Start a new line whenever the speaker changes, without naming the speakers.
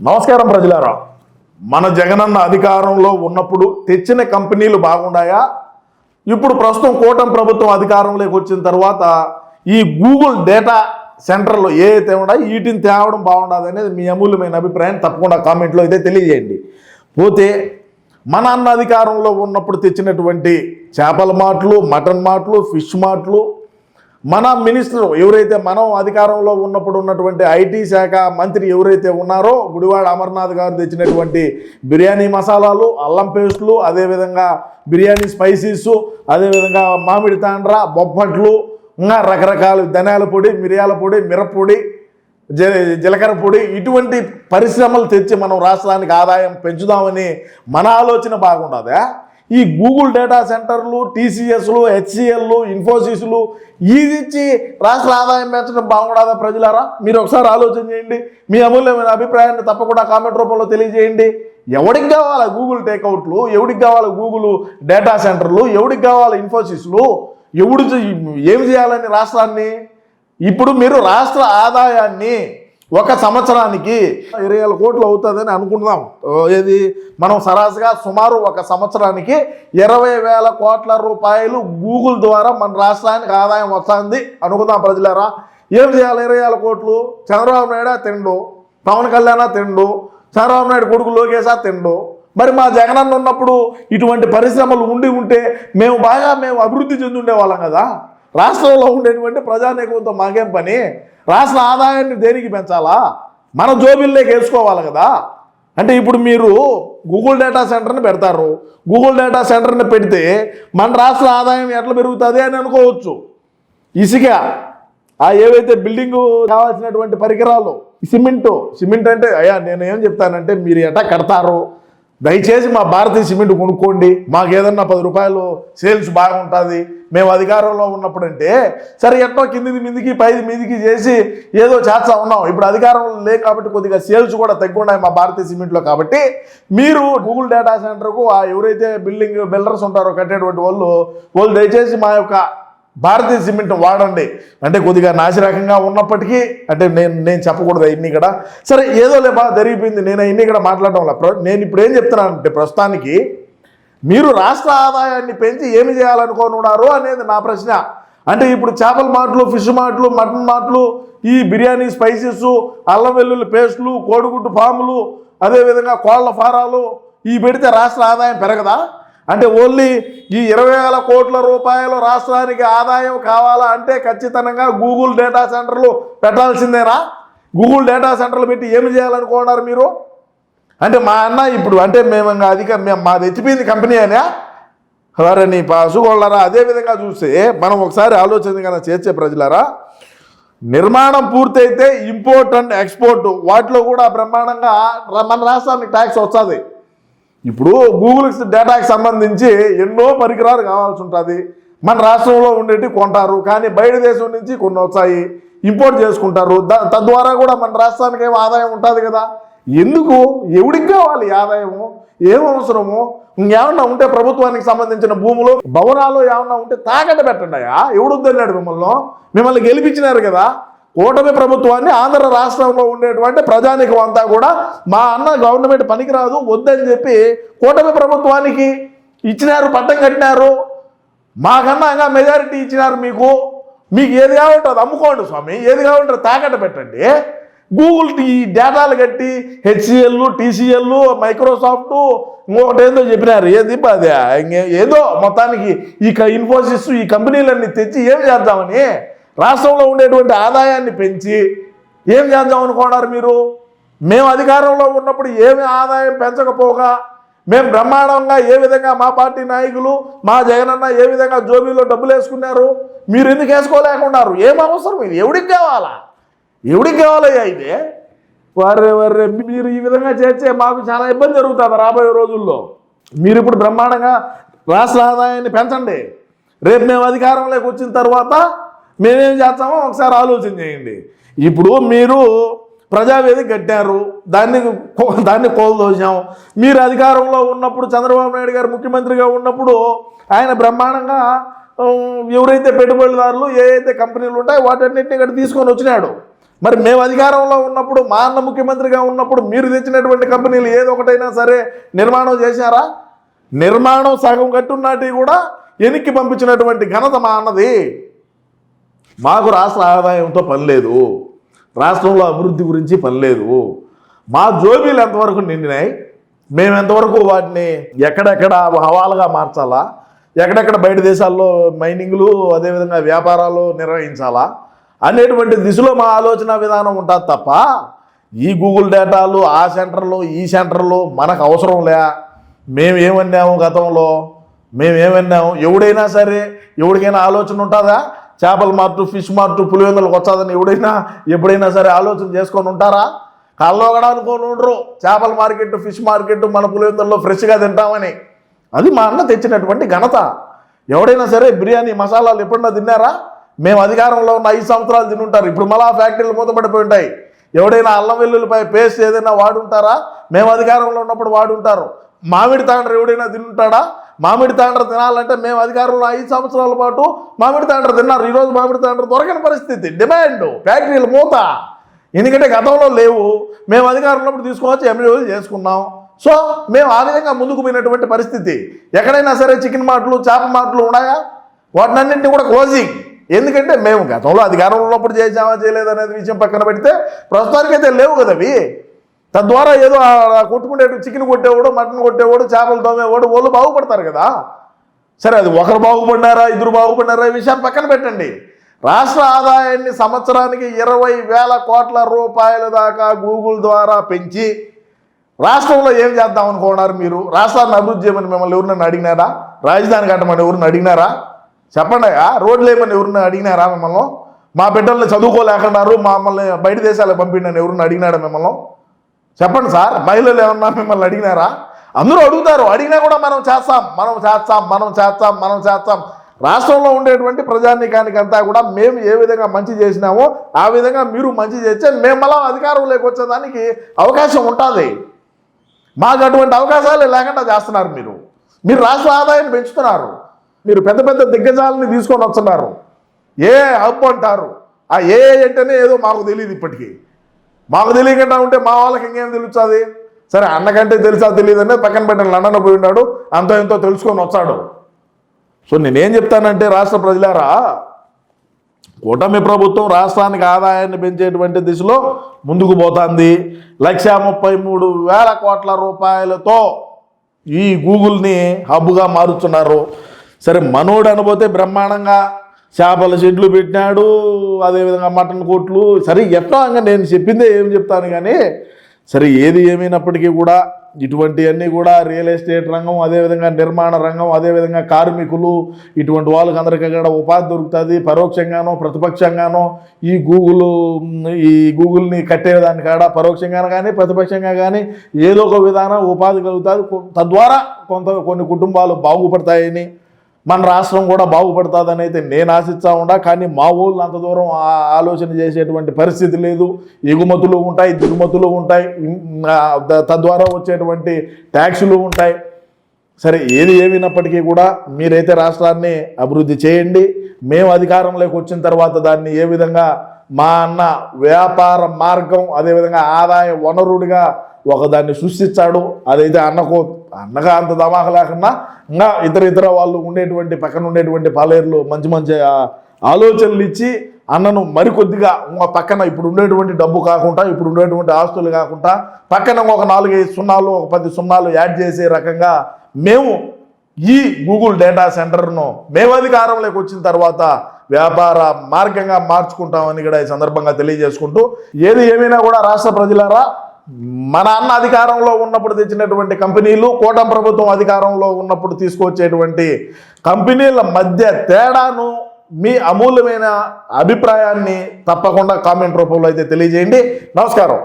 నమస్కారం ప్రజలారా. మన జగనన్న అధికారంలో ఉన్నప్పుడు తెచ్చిన కంపెనీలు బాగున్నాయా ఇప్పుడు ప్రస్తుతం కూటమి ప్రభుత్వం అధికారంలోకి వచ్చిన తర్వాత ఈ గూగుల్ డేటా సెంటర్లో ఏ అయితే ఉన్నాయో వీటిని తేవడం బాగుండదు అనేది మీ అమూల్యమైన అభిప్రాయం. తప్పకుండా కామెంట్లో అయితే తెలియజేయండి. పోతే మన అన్న అధికారంలో ఉన్నప్పుడు తెచ్చినటువంటి చేపల మాటలు మటన్ మాటలు ఫిష్ మాటలు మన మినిస్టర్ ఎవరైతే మనం అధికారంలో ఉన్నప్పుడు ఉన్నటువంటి ఐటీ శాఖ మంత్రి ఎవరైతే ఉన్నారో గుడివాడ అమర్నాథ్ గారు తెచ్చినటువంటి బిర్యానీ మసాలాలు అల్లం పేస్టులు అదేవిధంగా బిర్యానీ స్పైసీస్ అదేవిధంగా మామిడి తాండ్ర బొబ్బట్లు ఇంకా రకరకాల ధనియాల పొడి మిరియాల పొడి మిరప్పొడి జ జీలకర్ర పొడి ఇటువంటి పరిశ్రమలు తెచ్చి మనం రాష్ట్రానికి ఆదాయం పెంచుదామని మన ఆలోచన బాగుండదా? ఈ గూగుల్ డేటా సెంటర్లు టీసీఎస్లు హెచ్సిఎల్లు ఇన్ఫోసిస్లు ఇది ఇచ్చి రాష్ట్ర ఆదాయం పెంచడం బాగుండదా ప్రజలారా? మీరు ఒకసారి ఆలోచన చేయండి. మీ అమూల్యమైన అభిప్రాయాన్ని తప్పకుండా కామెంట్ రూపంలో తెలియజేయండి. ఎవడికి కావాలా గూగుల్ టేక్అవుట్లు? ఎవడికి కావాలి గూగుల్ డేటా సెంటర్లు? ఎవడికి కావాలి ఇన్ఫోసిస్లు? ఎవడు ఏం చేయాలని రాష్ట్రాన్ని? ఇప్పుడు మీరు రాష్ట్ర ఆదాయాన్ని ఒక సంవత్సరానికి ఇరవై వేల కోట్లు అవుతుందని అనుకుంటున్నాం. ఏది? మనం సరాసుగా సుమారు ఒక సంవత్సరానికి ఇరవై వేల కోట్ల రూపాయలు గూగుల్ ద్వారా మన రాష్ట్రానికి ఆదాయం వస్తుంది అనుకుందాం ప్రజలారా. ఏం చేయాలి? ఇరవై వేల కోట్లు. చంద్రబాబు నాయుడు తిండు పవన్ కళ్యాణ్ తిండు చంద్రబాబు నాయుడు కొడుకు లోకేశా తిండు. మరి మా జగనన్న ఉన్నప్పుడు ఇటువంటి పరిశ్రమలు ఉండి ఉంటే మేము బాగా మేము అభివృద్ధి చెందుండే వాళ్ళం కదా. రాష్ట్రంలో ఉండేటువంటి ప్రజానీకంతో మాకేం పని? రాష్ట్ర ఆదాయాన్ని దేనికి పెంచాలా? మన జోబిల్లోకి వేసుకోవాలి కదా. అంటే ఇప్పుడు మీరు గూగుల్ డేటా సెంటర్ని పెడతారు. గూగుల్ డేటా సెంటర్ని పెడితే మన రాష్ట్ర ఆదాయం ఎట్లా పెరుగుతుంది అని అనుకోవచ్చు. ఇసుక ఆ ఏవైతే బిల్డింగ్ కావాల్సినటువంటి పరికరాలు సిమెంటు సిమెంట్ అంటే అయ్యా నేను ఏం చెప్తానంటే మీరు ఎటా కడతారు? దయచేసి మా భారతీయ సిమెంట్ కొనుక్కోండి. మాకు ఏదన్నా పది రూపాయలు సేల్స్ బాగుంటుంది. మేము అధికారంలో ఉన్నప్పుడు అంటే సరే ఎట్టో కిందిది మిందికి పైది మీదికి చేసి ఏదో చేస్తా ఉన్నాం. ఇప్పుడు అధికారంలో లేవు కాబట్టి కొద్దిగా సేల్స్ కూడా తగ్గున్నాయి మా భారతీయ సిమెంట్లో కాబట్టి మీరు గూగుల్ డేటా సెంటర్కు ఆ ఎవరైతే బిల్డింగ్ బిల్డర్స్ ఉంటారో కట్టేటువంటి వాళ్ళు వాళ్ళు దయచేసి మా యొక్క భారతీయ సిమెంట్ వాడండి. అంటే కొద్దిగా నాసిరకంగా ఉన్నప్పటికీ అంటే నేను నేను చెప్పకూడదు ఇన్ని ఇక్కడ. సరే ఏదో లేబా జరిగిపోయింది. నేను ఇన్ని ఇక్కడ మాట్లాడడం వల్ల. నేను ఇప్పుడు ఏం చెప్తున్నానంటే ప్రస్తుతానికి మీరు రాష్ట్ర ఆదాయాన్ని పెంచి ఏమి చేయాలనుకోనున్నారు అనేది నా ప్రశ్న. అంటే ఇప్పుడు చేపల మాటలు ఫిష్ మాటలు మటన్ మాటలు ఈ బిర్యానీ స్పైసెస్ అల్లం వెల్లుల్లి పేస్టులు కోడిగుడ్డు ఫాములు అదేవిధంగా కోళ్ళ ఫారాలు ఈ పెడితే రాష్ట్ర ఆదాయం పెరగదా? అంటే ఓన్లీ ఈ ఇరవై వేల కోట్ల రూపాయలు రాష్ట్రానికి ఆదాయం కావాలా అంటే ఖచ్చితంగా గూగుల్ డేటా సెంటర్లు పెట్టాల్సిందేనా? గూగుల్ డేటా సెంటర్లు పెట్టి ఏమి చేయాలనుకున్నారు మీరు? అంటే మా అన్న ఇప్పుడు అంటే మేము ఇంకా అధిక మేము మాది ఎత్తిపోయింది కంపెనీ అనే సరే నీ పసుగోళ్ళరా? అదే విధంగా చూస్తే మనం ఒకసారి ఆలోచన చేర్చే ప్రజలారా నిర్మాణం పూర్తయితే ఇంపోర్ట్ అండ్ ఎక్స్పోర్ట్ వాటిలో కూడా బ్రహ్మాండంగా మన రాష్ట్రానికి ట్యాక్స్ వస్తుంది. ఇప్పుడు గూగుల్ డేటాకి సంబంధించి ఎన్నో పరికరాలు కావాల్సి ఉంటుంది. మన రాష్ట్రంలో ఉండేటి కొంటారు కానీ బయట దేశం నుంచి కొన్ని వచ్చాయి ఇంపోర్ట్ చేసుకుంటారు. తద్వారా కూడా మన రాష్ట్రానికి ఏమో ఆదాయం ఉంటుంది కదా. ఎందుకు? ఎవడికి కావాలి ఆదాయము? ఏం అవసరము? ఇంకేమన్నా ఉంటే ప్రభుత్వానికి సంబంధించిన భూములు భవనాలు ఏమన్నా ఉంటే తాకట్టు పెట్టండి అయ్యా. ఎవడు వద్దన్నాడు మిమ్మల్ని? మిమ్మల్ని గెలిపించినారు కదా. కూటమి ప్రభుత్వాన్ని ఆంధ్ర రాష్ట్రంలో ఉండేటువంటి ప్రజానికం అంతా కూడా మా అన్న గవర్నమెంట్ పనికిరాదు వద్దని చెప్పి కూటమి ప్రభుత్వానికి ఇచ్చినారు పట్టం కట్టినారు. మాకన్నా ఇంకా మెజారిటీ ఇచ్చినారు మీకు. మీకు ఏది కావాలంటే అది అమ్ముకోండి స్వామి. ఏది కావాలంటే తాకట్టు పెట్టండి. గూగుల్ ఈ డేటాలు కట్టి హెచ్సిఎల్ టీసీఎల్ మైక్రోసాఫ్ట్ ఇంకొకటి చెప్పినారు. ఏది అదే ఏదో మొత్తానికి ఈ క- ఇన్ఫోసిస్ ఈ కంపెనీలన్నీ తెచ్చి ఏం చేద్దామని రాష్ట్రంలో ఉండేటువంటి ఆదాయాన్ని పెంచి ఏం చేద్దాం అనుకున్నారు మీరు? మేము అధికారంలో ఉన్నప్పుడు ఏమి ఆదాయం పెంచకపోగా మేము బ్రహ్మాండంగా ఏ విధంగా మా పార్టీ నాయకులు మా జగనన్న ఏ విధంగా జోబీలో డబ్బులు వేసుకున్నారు? మీరు ఎందుకు వేసుకోలేకున్నారు? ఏం అవసరం ఇది? ఎవడికి కావాలా? ఎవడికి కావాలయ్యా ఇదే? వారే వారే మీరు ఈ విధంగా చేస్తే మాకు చాలా ఇబ్బంది జరుగుతుంది రాబోయే రోజుల్లో. మీరు ఇప్పుడు బ్రహ్మాండంగా రాష్ట్ర ఆదాయాన్ని పెంచండి. రేపు మేము అధికారంలోకి వచ్చిన తర్వాత మేమేం చేస్తామో ఒకసారి ఆలోచన చేయండి. ఇప్పుడు మీరు ప్రజావేది కట్టారు దాన్ని కో- దాన్ని కోల్దోసాం మీరు అధికారంలో ఉన్నప్పుడు చంద్రబాబు నాయుడు గారు ముఖ్యమంత్రిగా ఉన్నప్పుడు ఆయన బ్రహ్మాండంగా ఎవరైతే పెట్టుబడిదారులు ఏ అయితే కంపెనీలు ఉంటాయో వాటన్నిటిని ఇక్కడ తీసుకొని వచ్చినాడు. మరి మేము అధికారంలో ఉన్నప్పుడు మా అన్న ముఖ్యమంత్రిగా ఉన్నప్పుడు మీరు తెచ్చినటువంటి కంపెనీలు ఏదో ఒకటైనా సరే నిర్మాణం చేశారా? నిర్మాణం సగం కట్టున్నాటి కూడా వెనక్కి పంపించినటువంటి ఘనత మా అన్నది. మాకు రాష్ట్ర ఆదాయంతో పని లేదు. రాష్ట్రంలో అభివృద్ధి గురించి పని లేదు. మా జోబీలు ఎంతవరకు నిండినాయి? మేము ఎంతవరకు వాటిని ఎక్కడెక్కడ హవాలుగా మార్చాలా? ఎక్కడెక్కడ బయట దేశాల్లో మైనింగ్లు అదేవిధంగా వ్యాపారాలు నిర్వహించాలా? అనేటువంటి దిశలో మా ఆలోచన విధానం ఉంటుంది తప్ప ఈ గూగుల్ డేటాలు ఆ సెంటర్లు ఈ సెంటర్లు మనకు అవసరం లే. మేము ఏమన్నాము గతంలో? మేము ఏమన్నాము? ఎవడైనా సరే ఎవరికైనా ఆలోచన ఉంటుందా? చేపల మార్టు ఫిష్ మార్టు పులివెందులకు వచ్చాదని ఎవడైనా ఎప్పుడైనా సరే ఆలోచన చేసుకొని ఉంటారా? కాళ్ళలో కూడా అనుకోని ఉండరు. చేపల మార్కెట్ ఫిష్ మార్కెట్ మన పులివెందుల్లో ఫ్రెష్గా తింటామని. అది మా అన్న తెచ్చినటువంటి ఘనత. ఎవడైనా సరే బిర్యానీ మసాలాలు ఎప్పుడన్నా తిన్నారా? మేము అధికారంలో ఉన్న ఐదు సంవత్సరాలు తినుంటారు. ఇప్పుడు మళ్ళా ఫ్యాక్టరీలు మూతపడిపోయి ఉంటాయి. ఎవడైనా అల్లం వెల్లుల్లిపై పేస్ట్ ఏదైనా వాడుంటారా? మేము అధికారంలో ఉన్నప్పుడు వాడుంటారు. మామిడి తాండ్ర ఎవడైనా తింటాడా? మామిడి తాండ్ర తినాలంటే మేము అధికారంలో ఐదు సంవత్సరాల పాటు మామిడి తాండ్ర తిన్నారు. ఈరోజు మామిడి తాండ్ర దొరకని పరిస్థితి. డిమాండ్. ఫ్యాక్టరీలు మూత. ఎందుకంటే గతంలో లేవు. మేము అధికారంలో ఉన్నప్పుడు తీసుకోవచ్చు ఎంఈఓలు చేసుకున్నాం. సో మేము ఆ విధంగా ముందుకు పోయినటువంటి పరిస్థితి. ఎక్కడైనా సరే చికెన్ మాటలు చేప మాటలు ఉన్నాయా? వాటినన్నింటినీ కూడా క్లోజింగ్. ఎందుకంటే మేము గతంలో అధికారంలో ఉన్నప్పుడు చేసామా చేయలేదు అనేది విషయం పక్కన పెడితే ప్రస్తుతానికైతే లేవు కదా అవి. తద్వారా ఏదో కొట్టుకునే కొట్టుకునేటు చికెన్ కొట్టేవాడు మటన్ కొట్టేవాడు చేపలు తోమేవాడు వాళ్ళు బాగుపడతారు కదా. సరే అది ఒకరు బాగుపడినారా ఇద్దరు బాగుపడినారా ఈ విషయాన్ని పక్కన పెట్టండి. రాష్ట్ర ఆదాయాన్ని సంవత్సరానికి ఇరవై వేల కోట్ల రూపాయల దాకా గూగుల్ ద్వారా పెంచి రాష్ట్రంలో ఏం చేద్దాం అనుకున్నారు మీరు? రాష్ట్రాన్ని అభివృద్ధి చేయమని మిమ్మల్ని ఎవరినైనా అడిగినారా? రాజధాని కట్టమని ఎవరిని అడిగినారా? చెప్పండి రోడ్లు వేయమని ఎవరిని అడిగినారా మిమ్మల్ని? మా బిడ్డల్ని చదువుకోలేకున్నారు మమ్మల్ని బయట దేశాలకు పంపిండని ఎవరిని అడిగినాడా మిమ్మల్ని? చెప్పండి సార్ మహిళలు ఏమన్నా మిమ్మల్ని అడిగినారా? అందరూ అడుగుతారు అడిగినా కూడా మనం చేస్తాం మనం చేస్తాం మనం చేస్తాం మనం చేస్తాం. రాష్ట్రంలో ఉండేటువంటి ప్రజానీకానికి అంతా కూడా మేము ఏ విధంగా మంచి చేసినామో ఆ విధంగా మీరు మంచి చేస్తే మేము మళ్ళా అధికారంలోకి వచ్చేదానికి అవకాశం ఉంటుంది. మాకు అటువంటి అవకాశాలు లేకుండా చేస్తున్నారు మీరు. మీరు రాష్ట్ర ఆదాయాన్ని పెంచుతున్నారు. మీరు పెద్ద పెద్ద దిగ్గజాలని తీసుకొని వస్తున్నారు. ఏ హబ్ అంటారు? ఆ ఏ అంటేనే ఏదో మాకు తెలియదు ఇప్పటికీ. మాకు తెలియకుండా ఉంటే మా వాళ్ళకి ఇంకేం తెలుస్తుంది? సరే అన్నకంటే తెలుసా తెలియదు అనేది పక్కన పెట్టండి. లండన్ పోయి ఉన్నాడు అంతో ఎంతో తెలుసుకొని వచ్చాడు సో నేనేం చెప్తానంటే రాష్ట్ర ప్రజలారా కూటమి ప్రభుత్వం రాష్ట్రానికి ఆదాయాన్ని పెంచేటువంటి దిశలో ముందుకు పోతుంది. లక్ష ముప్పై మూడు వేల కోట్ల రూపాయలతో ఈ గూగుల్ని హబ్గా మారుస్తున్నారు. సరే మనోడు అనబోతే బ్రహ్మాండంగా చేపల షెడ్లు పెట్టినాడు అదేవిధంగా మటన్ కోట్లు. సరే ఎట్లా నేను చెప్పిందే ఏం చెప్తాను కానీ సరే ఏది ఏమైనప్పటికీ కూడా ఇటువంటివన్నీ కూడా రియల్ ఎస్టేట్ రంగం అదేవిధంగా నిర్మాణ రంగం అదేవిధంగా కార్మికులు ఇటువంటి వాళ్ళకి అందరికీ కూడా ఉపాధి దొరుకుతుంది. పరోక్షంగానో ప్రతిపక్షంగానో ఈ గూగుల్ ఈ గూగుల్ని కట్టేదాని కాడ పరోక్షంగానే కానీ ప్రతిపక్షంగా కానీ ఏదో ఒక విధానం ఉపాధి కలుగుతుంది. తద్వారా కొంత కొన్ని కుటుంబాలు బాగుపడతాయని మన రాష్ట్రం కూడా బాగుపడుతుందని అయితే నేను ఆశిస్తా ఉండా కానీ మా ఊళ్ళు అంత దూరం ఆలోచన చేసేటువంటి పరిస్థితి లేదు. ఎగుమతులు ఉంటాయి దిగుమతులు ఉంటాయి తద్వారా వచ్చేటువంటి ట్యాక్సులు ఉంటాయి. సరే ఏది ఏమైనప్పటికీ కూడా మీరైతే రాష్ట్రాన్ని అభివృద్ధి చేయండి. మేము అధికారంలోకి వచ్చిన తర్వాత దాన్ని ఏ విధంగా మా అన్న వ్యాపార మార్గం అదేవిధంగా ఆదాయ వనరుడిగా ఒకదాన్ని సృష్టించాడు అదైతే అన్నకు అన్నగా అంత దమాక లేకుండా ఇంకా ఇతర ఇతర వాళ్ళు ఉండేటువంటి పక్కన ఉండేటువంటి పాలేరులు మంచి మంచి ఆలోచనలు ఇచ్చి అన్నను మరికొద్దిగా ఇంకో పక్కన ఇప్పుడు ఉండేటువంటి డబ్బు కాకుండా ఇప్పుడు ఉండేటువంటి ఆస్తులు కాకుండా పక్కన ఒక నాలుగైదు సున్నాలు ఒక పది సున్నాలు యాడ్ చేసే రకంగా మేము ఈ గూగుల్ డేటా సెంటర్ను మేము అధికారంలోకి వచ్చిన తర్వాత వ్యాపార మార్గంగా మార్చుకుంటామని కూడా ఈ సందర్భంగా తెలియజేసుకుంటూ ఏది ఏమైనా కూడా రాష్ట్ర ప్రజలారా మన అన్న అధికారంలో ఉన్నప్పుడు తెచ్చినటువంటి కంపెనీలు కూటమి ప్రభుత్వం అధికారంలో ఉన్నప్పుడు తీసుకొచ్చేటువంటి కంపెనీల మధ్య తేడాను మీ అమూల్యమైన అభిప్రాయాన్ని తప్పకుండా కామెంట్ రూపంలో అయితే తెలియజేయండి. నమస్కారం.